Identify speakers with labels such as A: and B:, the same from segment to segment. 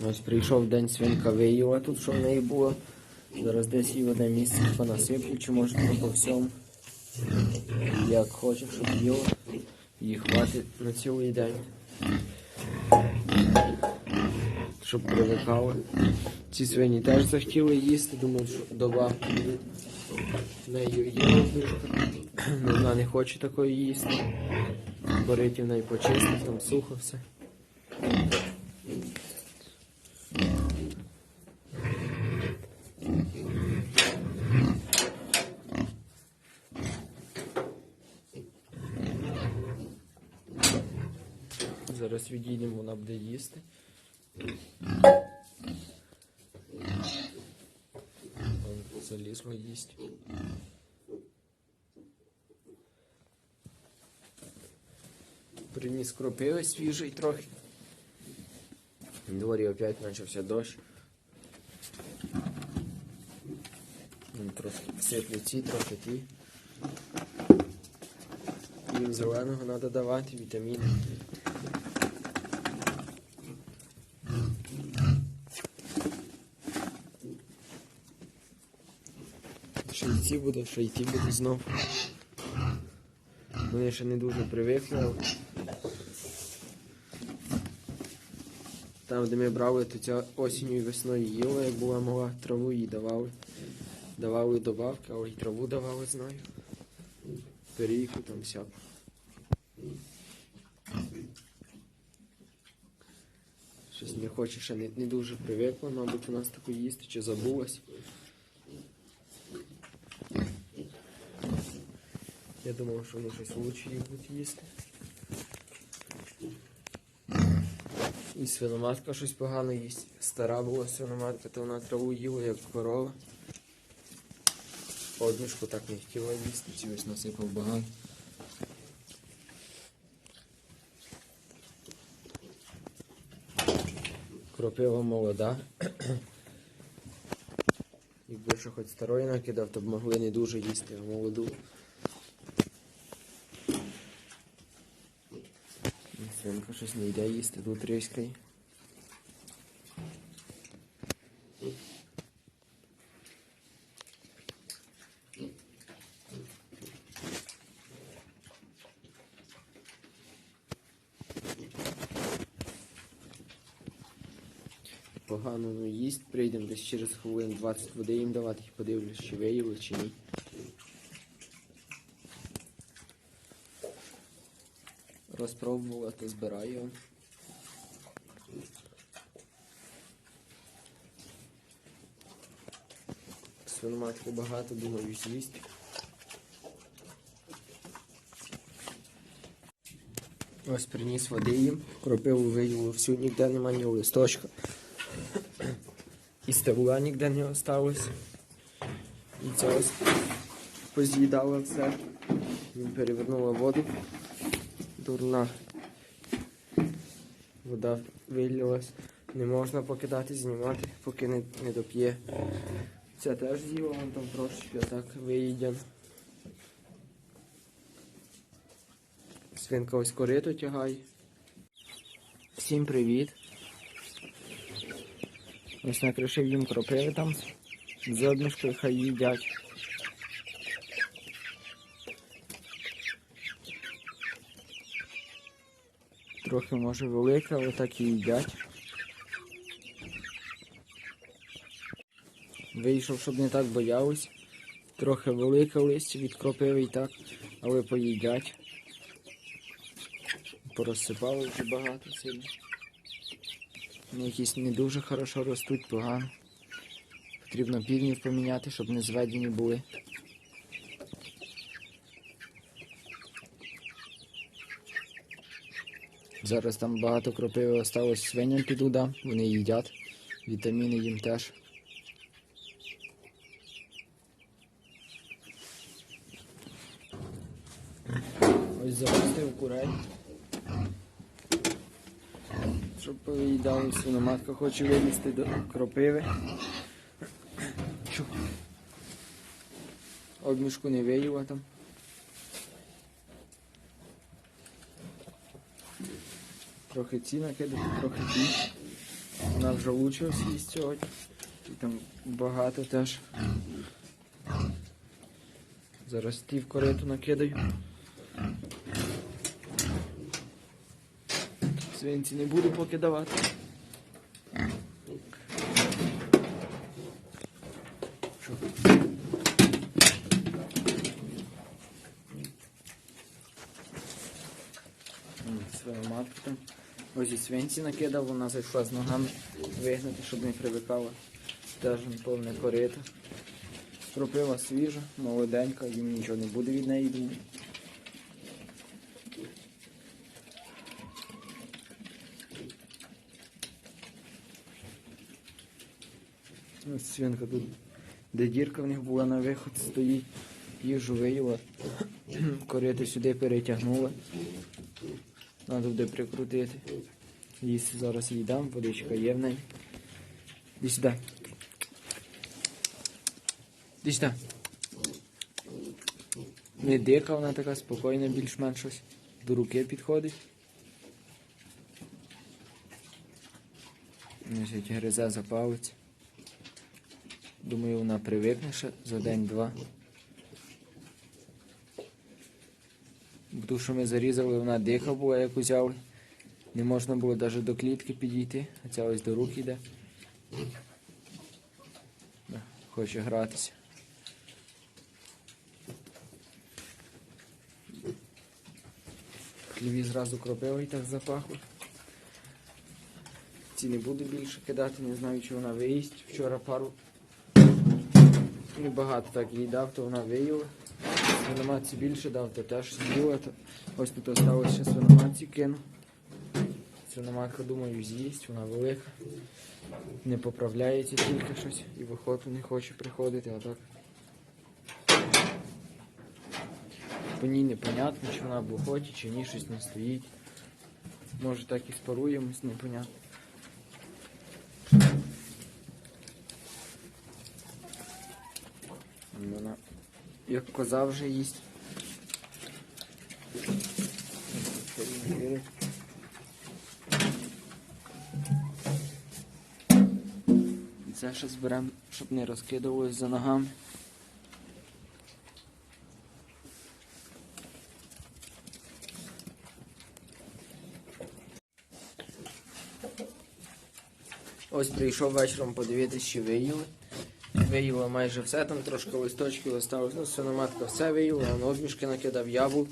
A: Ось прийшов день свинка виїла тут, що в неї було. Зараз десь її в одне місце понасиплю, чи може не по всьому. Як хоче, щоб їла. Їй хватить на цілий день. Щоб привикали. Ці свині теж захотіли їсти, думаю, що від нею є обіжка. Вона не хоче такої їсти. Борить в неї почистить, там сухо все. Зараз відійдемо, вона буде їсти. Залізла їсть. Приніс кропиви свіжий трохи. Дворі опять почався дощ. Трохи всиплю ці, трохи ті. Їм зеленого треба давати, вітаміни. Ще й ці буде, ще й ті буде знов. Вони ще не дуже привикли. Там, де ми брали, то ця осінню і весною їла, як була мала, траву їй давали. Давали добавки, але й траву давали, знаю. Перійку там всяку. Щось не хоче, ще не, не дуже привикла, мабуть, у нас таку їсти чи забулась. Я думав, що вони щось лучше будуть їсти. І свиноматка щось погано їсть. Стара була свиноматка, то вона траву їла, як корова. Однушку так не хотіла їсти, ці ось насипав багато. Кропива молода. Якби ще хоч старої накидав, то б могли не дуже їсти, а молоду. Свинка щось не йде їсти, тут. Погано ну, їсть, прийдемо десь через хвилин 20 води їм давати і подивлюсь, чи виїли, чи ні. Розпробувала, то збираю. Свиноматки багато, думаю, з'їсть. Ось приніс води їм, кропиву виїли всю, ніде нема ні листочка. І стебла ніде не осталось. І це ось поз'їдала все. Він перевернула воду. Дурна. Вода вилилась. Не можна покидати, знімати, поки не, не доп'є. Це теж з'їла, вон там трошечки так виїдян. Свинка ось корито тягає. Всім привіт. Ось накришив їм кропиви там. З однушкою хай їдять. Трохи може велика, але так і їдять. Вийшов, щоб не так боялись. Трохи велике листя від кропиви і так, але поїдять. Порозсипали вже багато сильно. Вони якісь не дуже хорошо ростуть, погано. Потрібно півнів поміняти, щоб не зведені були. Зараз там багато кропиви осталось свиням піду дам, вони їдять. Вітаміни їм теж. Ось запустив курей. Щоб повиїдали свиноматка хоче вилізти до кропиви. Обмішку не виїла там. Трохи ці накидати, трохи ті. вона вже лучше з'їсть сьогодні. І там багато теж. Зараз ті в кориту накидаю. Свинці не буду поки давати. Що? М, Свиноматку там. Ось і свинці накидав, вона зайшла з ногами вигнати, щоб не привикала. Теж повне корито. Кропива свіжа, молоденька, їм нічого не буде від неї думаю. Ось свинка тут, де дірка в них була на виход, стоїть, їжу виїла, корити сюди перетягнула. Треба буде прикрутити. Їсти зараз їй дам, водичка є в неї. Іди сюди. Іди сюди. Не дика, вона така спокійна, більш-менш щось. До руки підходить. Ось як гризе за палець. Думаю, вона привикне ще за день-два. Ту, що ми зарізали, вона дика була, як узяли. Не можна було навіть до клітки підійти, а ця ось до рук йде. Хоче гратися. В хліві зразу кропивий так запахло. Ці не буду більше кидати, не знаю, чи вона виїсть. Вчора пару небагато так їй дав, то вона виїла. Свиноматці більше дав, то теж з'їла. Ось тут осталось ще свиноматці кину. Свиноматка, думаю, з'їсть, вона велика. Не поправляється тільки щось і в охоту не хоче приходити, а так. Ній непонятно, чи вона в охоті, чи ні, щось не стоїть. Може так і спаруємось, непонятно. Вона як коза вже їсть. Це ще зберемо, щоб не розкидувалось за ногами. Ось прийшов вечором подивитися, чи виїли. Виїла майже все, там трошки листочки залишилось, Ну, синоматка все виїла, а обмішки накидав яблук.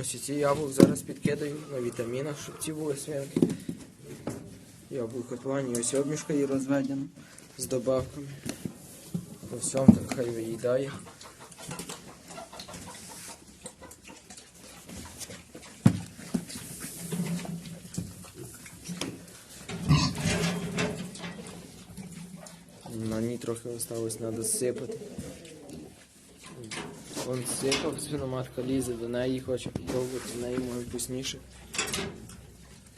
A: Ось ці яблук зараз підкидаю на вітамінах, щоб ці були свинки. Яблуко плані, ось обмішка її розведена з добавками. По всьому так хай виїдає. На ній трохи осталось, треба сипати. Он сипав, свиноматка лізе до неї, хоче попробувати, в неї може вкусніше.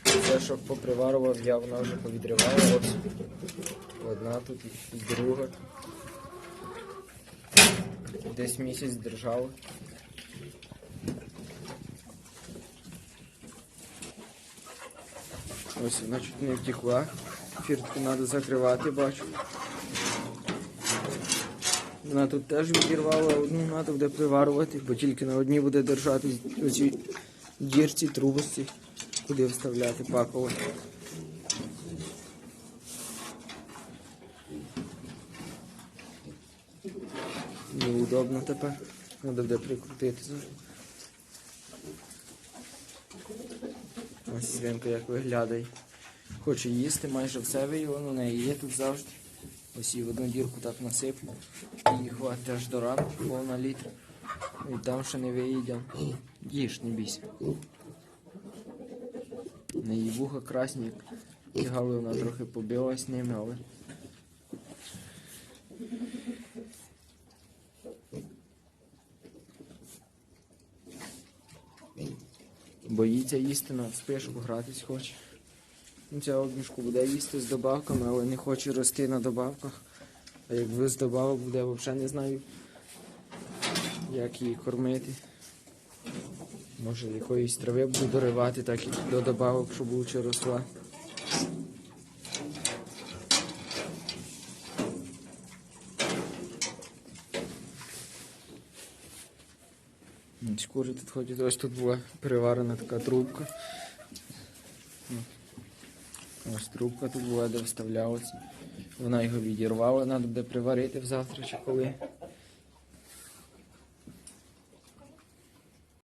A: Це, щоб поприварував я, вона вже повідривала. Одна тут і друга. Десь місяць держала. Ось вона чуть не втекла. Фіртку треба закривати, бачу. Вона тут теж відірвала одну, треба буде приварувати, бо тільки на одній буде держати оці дірці, трубості, куди вставляти паково. Неудобно тепер. Треба буде прикрутити. Ось свинка як виглядає. Хоче їсти, майже все у неї є тут завжди. Ось і в одну дірку так насиплю. І хватить аж до ранку, повна літра. І там ще не виїдемо. Їж, не бійся. Її вуха красні, як тягали, вона трохи побилась ними, але. Боїться їсти на спишку, гратись хоче. Ця обмішку буде їсти з добавками, але не хоче рости на добавках. А як без добавок буде, взагалі не знаю, як її кормити. Може якоїсь трави буду доривати, так і до добавок, щоб лучше росла. Шкури тут ходять, ось тут була переварена така трубка. Ось трубка тут була, де вставлялася. Вона його відірвала, треба буде приварити завтра чи коли.